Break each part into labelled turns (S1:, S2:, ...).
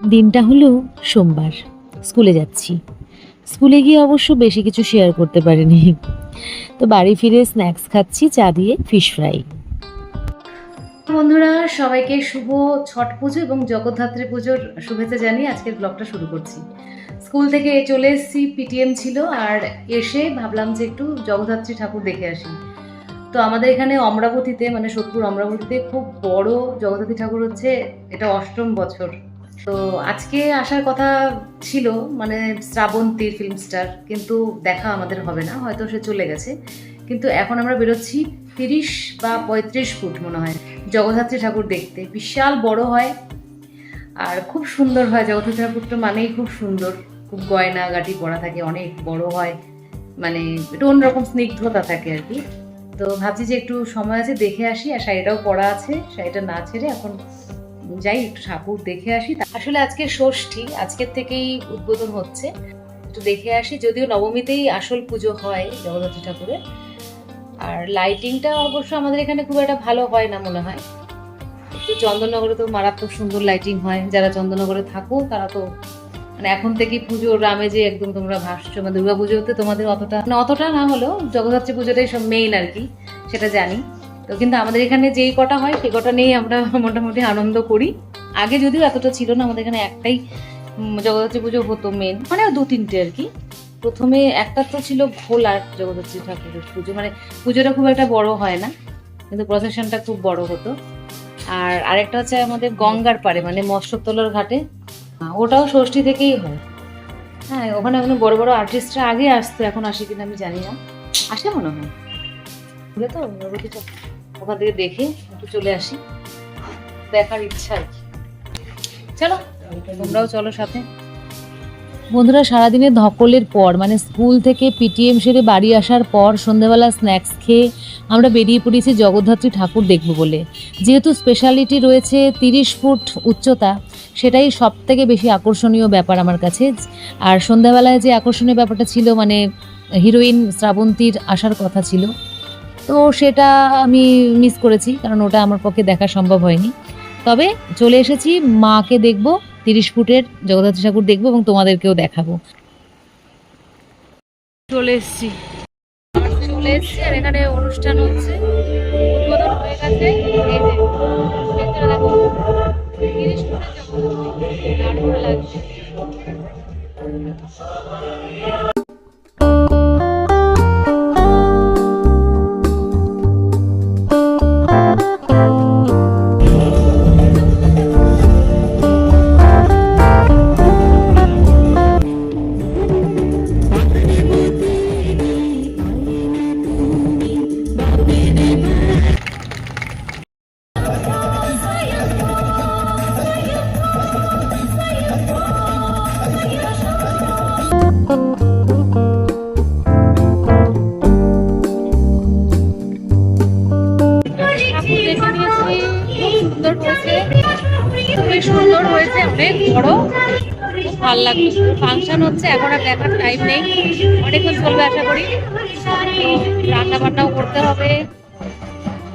S1: দিনটা হলো সোমবার। স্কুলে যাচ্ছি। স্কুলে গিয়ে অবশ্য বেশি কিছু শেয়ার করতে পারিনি। তো বাড়ি ফিরে স্ন্যাক্স খাচ্ছি, চা দিয়ে ফিশ ফ্রাই বন্ধুরা, সবাইকে শুভ ছট পুজো এবং জগদ্ধাত্রী পুজোর শুভেচ্ছা জানিয়ে আজকের ব্লগটা শুরু করছি। স্কুল থেকে চলে এসেছি পিটিএম ছিল, আর এসে ভাবলাম যে একটু জগদ্ধাত্রী ঠাকুর দেখে আসি। তো আমাদের এখানে অমরাবতীতে মানে সোদপুর অমরাবতীতে খুব বড় জগদ্ধাত্রী ঠাকুর হচ্ছে, এটা অষ্টম বছর। তো আজকে আসার কথা ছিল মানে শ্রাবন্তীর ফিল্ম স্টার কিন্তু দেখা আমাদের হবে না, হয়তো সে চলে গেছে। কিন্তু এখন আমরা বেরোচ্ছি তিরিশ বা পঁয়ত্রিশ ফুট মনে হয়, জগদ্ধাত্রী ঠাকুর দেখতে। বিশাল বড় হয় আর খুব সুন্দর হয়। জগদ্ধাত্রী ঠাকুরটা মানেই খুব সুন্দর, খুব গয়না গাটি পরা থাকে, অনেক বড় হয়। মানে একটু অন্যরকম স্নিগ্ধতা থাকে আর কি। তো ভাবছি যে একটু সময় আছে, দেখে আসি। আর শাড়িটাও পরা আছে, শাড়িটা না ছেড়ে এখন যাই একটু ঠাকুর দেখে আসি। আসলে আজকে ষষ্ঠী, আজকের থেকেই উদ্বোধন হচ্ছে। একটু দেখে আসি, যদিও নবমীতেই আসল পুজো হয় জগদ্ধাত্রী ঠাকুরের। আর লাইটিংটা অবশ্য আমাদের এখানে খুব একটা ভালো হয় না মনে হয়। চন্দননগরে তো মারাত্মক সুন্দর লাইটিং হয়। যারা চন্দননগরে থাকো, তারা তো মানে এখন থেকে পুজোর আমেজে একদম তোমরা ভাসছো মানে দুর্গা পুজোতে তোমাদের অতটা মানে অতটা না হলেও জগদ্ধাত্রী পুজোটাই সব মেইন আর কি, সেটা জানি। তো কিন্তু আমাদের এখানে যেই কটা হয়, সে কটা নিয়েই আমরা মোটামুটি আনন্দ করি। আগে যদিও এতটা ছিল না, আমাদের এখানে একটাই জগদ্ধাত্রী পুজো হতো মেন মানে দু তিনটে আর কি। প্রথমে একটা তো ছিল ভোলার জগদ্ধাত্রী ঠাকুরের পুজো। মানে পুজোটা খুব একটা বড় হয় না, কিন্তু প্রসেশনটা খুব বড় হতো। আর আরেকটা হচ্ছে আমাদের গঙ্গার পাড়ে মানে মৎস্যতলার ঘাটে। ওটাও ষষ্ঠী থেকেই হয়। হ্যাঁ ওখানে ওখানে বড় বড় আর্টিস্টরা আগে আসতো, এখন আসে কিনা আমি জানি না। আসে মনে হয়। তো নবতীটা ওখান থেকে দেখে একটু চলে আসি। দেখার ইচ্ছা চলো, তোমরাও চলো সাথে। বন্ধুরা, সারাদিনের ধকলের পর মানে স্কুল থেকে পিটিএম সেরে বাড়ি আসার পর সন্ধ্যাবেলা স্ন্যাক্স খেয়ে আমরা বেরিয়ে পড়েছি জগদ্ধাত্রী ঠাকুর দেখব বলে। যেহেতু স্পেশালিটি রয়েছে তিরিশ ফুট উচ্চতা, সেটাই সব থেকে বেশি আকর্ষণীয় ব্যাপার আমার কাছে। আর সন্ধ্যাবেলায় যে আকর্ষণীয় ব্যাপারটা ছিল মানে হিরোইন শ্রাবন্তীর আসার কথা ছিল তো সেটা আমি মিস করেছি কারণ ওটা আমার পক্ষে দেখা সম্ভব হয়নি। তবে চলে এসেছি মাকে দেখব তিরিশ ফুটের জগদ্ধাত্রী ঠাকুর দেখব এবং তোমাদেরকেও দেখাবো। চলে এসেছি। চলে এসেছি আর এখানে অনুষ্ঠান হচ্ছে। উদ্বোধন হয়ে গেছে। এই যে তিরিশ ফুটের জগদ্ধাত্রী লাগছে। ভালো লাগল। ফাংশন হচ্ছে, এখন আর দেখার টাইম নেই। অনেকক্ষণ চলবে আশা করি। রান্না বান্নাও করতে হবে।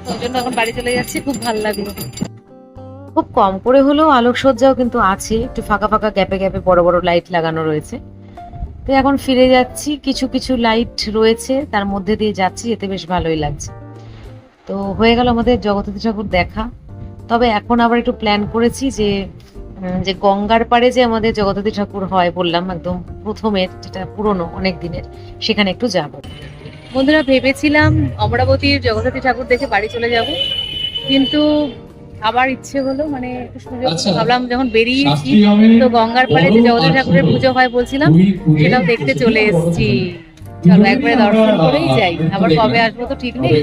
S1: তো জন্য এখন বাড়ি চলে যাচ্ছি, খুব ভালো লাগল। খুব কম করে হলেও আলোকসজ্জাও কিন্তু আছে। একটু ফাঁকা ফাঁকা গ্যাপে গ্যাপে বড় বড় লাইট লাগানো রয়েছে। তো এখন ফিরে যাচ্ছি। কিছু কিছু লাইট রয়েছে, তার মধ্যে দিয়ে যাচ্ছি, এতে বেশ ভালোই লাগছে। তো হয়ে গেল আমাদের জগদ্ধাত্রী ঠাকুর দেখা। তবে এখন আবার একটু প্ল্যান করেছি যে যে গঙ্গার পাড়ে যে আমাদের জগদ্ধাত্রী ঠাকুর হয় বললাম একদম প্রথমের যেটা পুরনো অনেক দিনের সেখানে একটু যাব। বন্ধুরা ভেবেছিলাম অমরাবতীর জগদ্ধাত্রী ঠাকুর দেখে বাড়ি চলে যাব কিন্তু আবার ইচ্ছে হলো মানে একটু সুযোগ
S2: আচ্ছা।
S1: ভাবলাম যখন বেরিয়েছি তো গঙ্গার পাড়ে যে জগদ্ধাত্রী ঠাকুরের পুজো হয় বলছিলাম সেটাও দেখতে চলে এসেছি। চলো একবারে দর্শন করেই যাই আবার কবে আসব তো ঠিক নেই।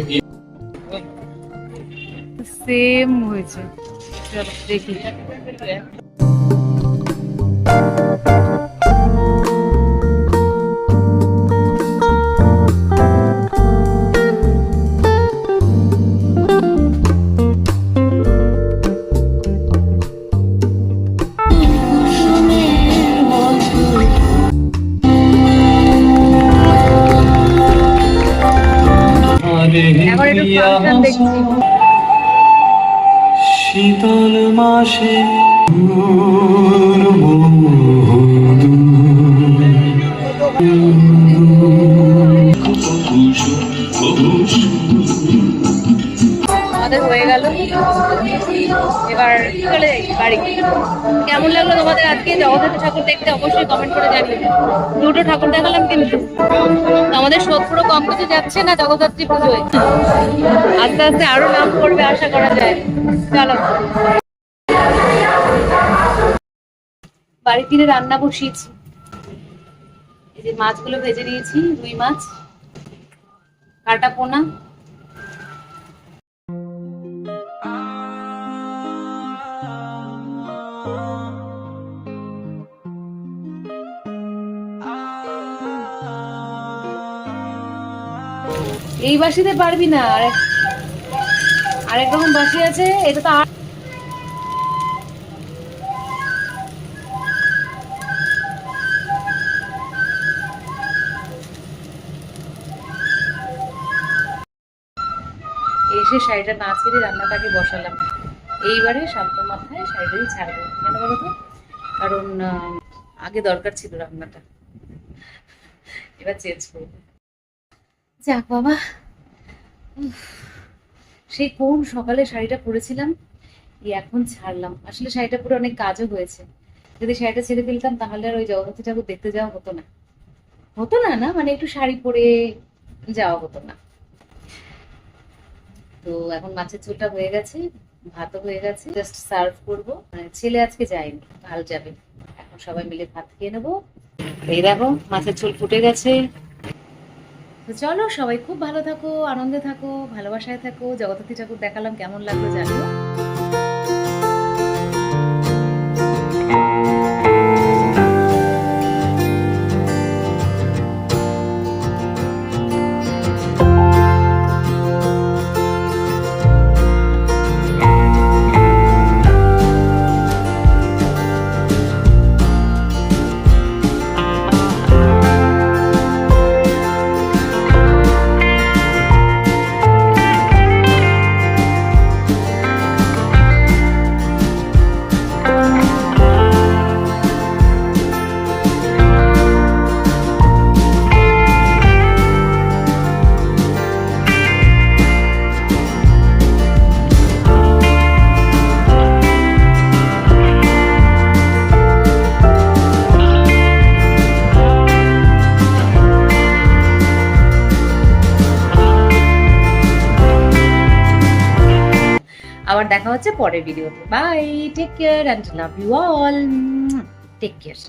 S1: সেম হয়েছে। চলো দেখি।
S2: শীতল মাসে
S1: ঠাকুর দেখতে অবশ্যই কমেন্ট করে জানিও দুটো ঠাকুর দেখালাম কিন্তু। আমাদের কম কিছু যাচ্ছে না জগদ্ধাত্রী পুজোয়। আস্তে আস্তে আরও নাম করবে আশা করা যায়। চলো। বাড়ি ফিরে রান্না বসিয়েছি। এই যে মাছগুলো ভেজে নিয়েছি, রুই মাছ, কাটা পোনা এই বাসিতে পারবি না। আর আরেক রকম বাসি আছে, এটা তো আর এসে শাড়িটা না ছেড়ে রান্নাটাকে বসালাম। এইবারে শান্ত মাথায় শাড়িটাই ছাড়বো। কেন বলো তো? কারণ আগে দরকার ছিল রান্নাটা। এবার চেঞ্জ করব। যাক বাবা। সেই কোন সকালে শাড়িটা পরেছিলাম? এখন ছাড়লাম। আসলে শাড়িটা পরে অনেক কাজও হয়েছে। যদি শাড়িটা ছেড়ে ফেলতাম তাহলে আর ওই জগন্নাথী ঠাকুর দেখতে যাওয়া হতো না। হতো না না? মানে একটু শাড়ি পরে যাওয়া হতো না। তো এখন মাছের ঝোলটা হয়ে গেছে, ভাতও হয়ে গেছে। জাস্ট সার্ভ করব। মানে ছেলে আজকে যায়নি, কাল যাবে। এখন সবাই মিলে ভাত খেয়ে নেব। এই দেখো, মাছের ঝোল ফুটে গেছে। তো চলো সবাই খুব ভালো থাকো, আনন্দে থাকো, ভালোবাসায় থাকো, জগদ্ধাত্রী ঠাকুর দেখালাম, কেমন লাগল জানিও। দেখা হচ্ছে পরের ভিডিওতে। Bye take care and love you all take care